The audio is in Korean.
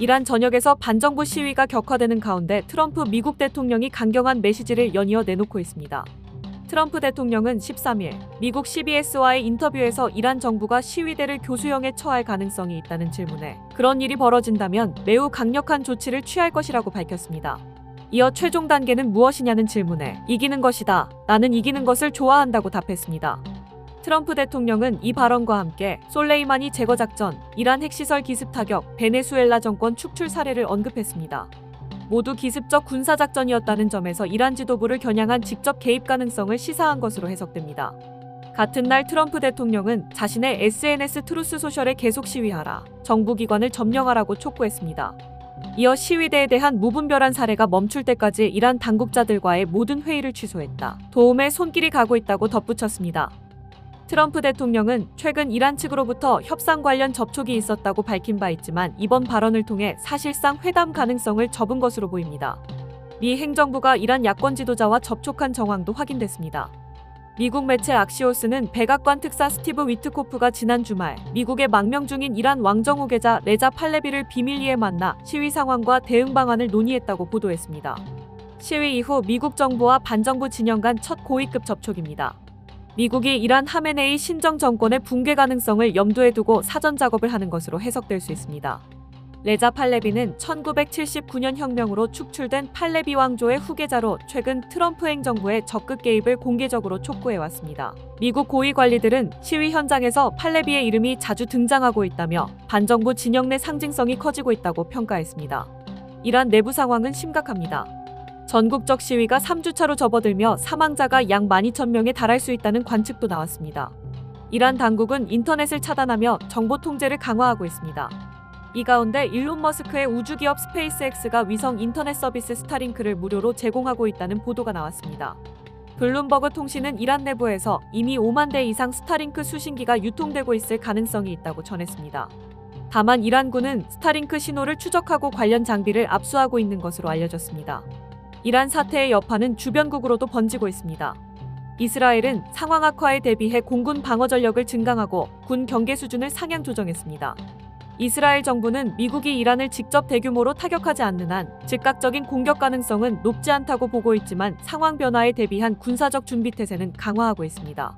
이란 전역에서 반정부 시위가 격화되는 가운데 트럼프 미국 대통령이 강경한 메시지를 연이어 내놓고 있습니다. 트럼프 대통령은 13일 미국 CBS와의 인터뷰에서 이란 정부가 시위대를 교수형에 처할 가능성이 있다는 질문에 그런 일이 벌어진다면 매우 강력한 조치를 취할 것이라고 밝혔습니다. 이어 최종 단계는 무엇이냐는 질문에 이기는 것이다. 나는 이기는 것을 좋아한다고 답했습니다. 트럼프 대통령은 이 발언과 함께 솔레이마니 제거 작전, 이란 핵시설 기습 타격, 베네수엘라 정권 축출 사례를 언급했습니다. 모두 기습적 군사 작전이었다는 점에서 이란 지도부를 겨냥한 직접 개입 가능성을 시사한 것으로 해석됩니다. 같은 날 트럼프 대통령은 자신의 SNS 트루스 소셜에 계속 시위하라, 정부 기관을 점령하라고 촉구했습니다. 이어 시위대에 대한 무분별한 사례가 멈출 때까지 이란 당국자들과의 모든 회의를 취소했다. 도움에 손길이 가고 있다고 덧붙였습니다. 트럼프 대통령은 최근 이란 측으로부터 협상 관련 접촉이 있었다고 밝힌 바 있지만 이번 발언을 통해 사실상 회담 가능성을 접은 것으로 보입니다. 미 행정부가 이란 야권 지도자와 접촉한 정황도 확인됐습니다. 미국 매체 악시오스는 백악관 특사 스티브 위트코프가 지난 주말 미국의 망명 중인 이란 왕정 후 계자 레자 팔레비를 비밀리에 만나 시위 상황과 대응 방안을 논의했다고 보도했습니다. 시위 이후 미국 정부와 반정부 진영 간 첫 고위급 접촉입니다. 미국이 이란 하메네이 신정 정권의 붕괴 가능성을 염두에 두고 사전 작업을 하는 것으로 해석될 수 있습니다. 레자 팔레비는 1979년 혁명으로 축출된 팔레비 왕조의 후계자로 최근 트럼프 행정부의 적극 개입을 공개적으로 촉구해 왔습니다. 미국 고위 관리들은 시위 현장에서 팔레비의 이름이 자주 등장하고 있다며 반정부 진영 내 상징성이 커지고 있다고 평가했습니다. 이란 내부 상황은 심각합니다. 전국적 시위가 3주차로 접어들며 사망자가 약 12,000명에 달할 수 있다는 관측도 나왔습니다. 이란 당국은 인터넷을 차단하며 정보 통제를 강화하고 있습니다. 이 가운데 일론 머스크의 우주기업 스페이스X가 위성 인터넷 서비스 스타링크를 무료로 제공하고 있다는 보도가 나왔습니다. 블룸버그 통신은 이란 내부에서 이미 5만 대 이상 스타링크 수신기가 유통되고 있을 가능성이 있다고 전했습니다. 다만 이란군은 스타링크 신호를 추적하고 관련 장비를 압수하고 있는 것으로 알려졌습니다. 이란 사태의 여파는 주변국으로도 번지고 있습니다. 이스라엘은 상황 악화에 대비해 공군 방어 전력을 증강하고 군 경계 수준을 상향 조정했습니다. 이스라엘 정부는 미국이 이란을 직접 대규모로 타격하지 않는 한 즉각적인 공격 가능성은 높지 않다고 보고 있지만 상황 변화에 대비한 군사적 준비 태세는 강화하고 있습니다.